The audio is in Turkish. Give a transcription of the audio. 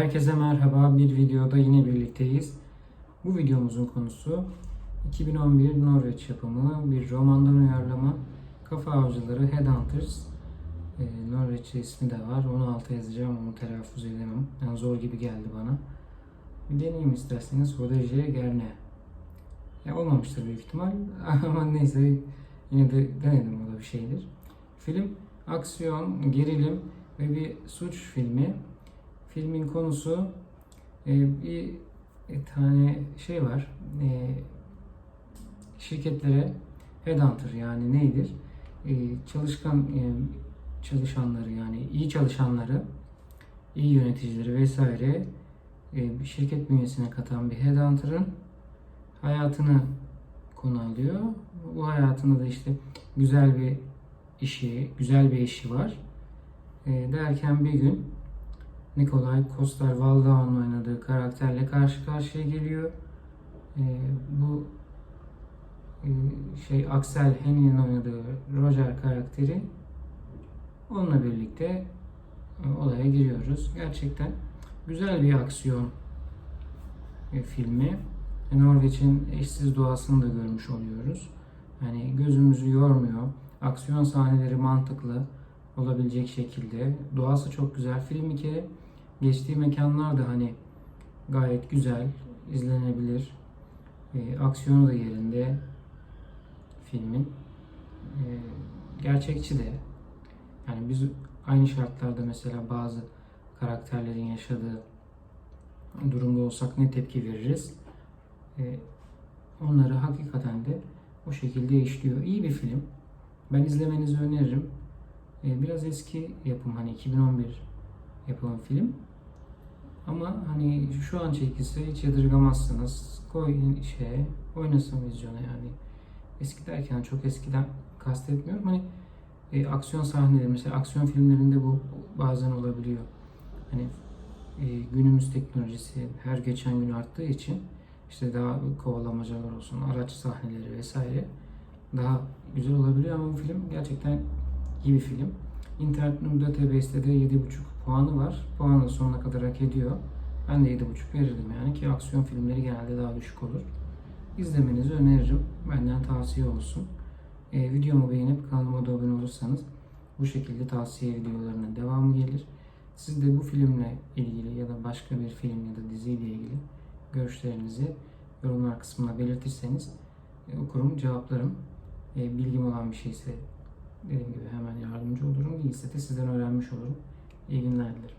Herkese merhaba. Bir videoda yine birlikteyiz. Bu videomuzun konusu 2011 Norveç yapımı bir romandan uyarlama Kafa Avcıları Headhunters. Ee, Norveççe ismi de var. 16 yazacağım onu telaffuz edemem. Yani zor gibi geldi bana. Bir deneyeyim isterseniz. Hodeje Gerne. Ya olmamıştır büyük ihtimal. Ama neyse yine de denedim o da bir şeydir. Film aksiyon, gerilim ve bir suç filmi. Filmin konusu e, bir bir tane şey var. E, şirketlere headhunter yani neydir? E, çalışkan e, çalışanları yani iyi çalışanları, iyi yöneticileri vesaire e, şirket bünyesine katan bir headhunter'ın hayatını konu alıyor. Bu hayatında da işte güzel bir işi, güzel bir eşi var. E, derken bir gün Nikolay Coster-Waldau'nun oynadığı karakterle karşı karşıya geliyor. E, bu e, şey Axel Henry'nin oynadığı Roger karakteri onunla birlikte e, olaya giriyoruz. Gerçekten güzel bir aksiyon e, filmi. E, Norveç'in eşsiz doğasını da görmüş oluyoruz. Yani gözümüzü yormuyor. Aksiyon sahneleri mantıklı olabilecek şekilde. Doğası çok güzel. Film bir kere geçtiği mekanlar da hani gayet güzel, izlenebilir. E, aksiyonu da yerinde filmin. E, gerçekçi de. Yani biz aynı şartlarda mesela bazı karakterlerin yaşadığı durumda olsak ne tepki veririz? E, onları hakikaten de o şekilde işliyor. İyi bir film. Ben izlemenizi öneririm. E, biraz eski yapım hani 2011 yapımı film. Ama hani şu an çekilse hiç yadırgamazsınız. Koyun şeye, oynasın vizyona yani. Eski derken çok eskiden kastetmiyorum. Hani e, aksiyon sahneleri mesela aksiyon filmlerinde bu bazen olabiliyor. Hani e, günümüz teknolojisi her geçen gün arttığı için işte daha kovalamacalar olsun, araç sahneleri vesaire daha güzel olabiliyor ama bu film gerçekten iyi bir film. Internet TBS'de de 7.5 puanı var. Puanı sonuna kadar hak ediyor. Ben de 7.5 verirdim yani ki aksiyon filmleri genelde daha düşük olur. İzlemenizi öneririm. Benden tavsiye olsun. Ee, videomu beğenip kanalıma da abone olursanız bu şekilde tavsiye videolarının devamı gelir. Siz de bu filmle ilgili ya da başka bir film ya da diziyle ilgili görüşlerinizi yorumlar kısmına belirtirseniz e, okurum, cevaplarım. E, bilgim olan bir şeyse dediğim gibi yardımcı olurum. Değilse de sizden öğrenmiş olurum. İyi günler dilerim.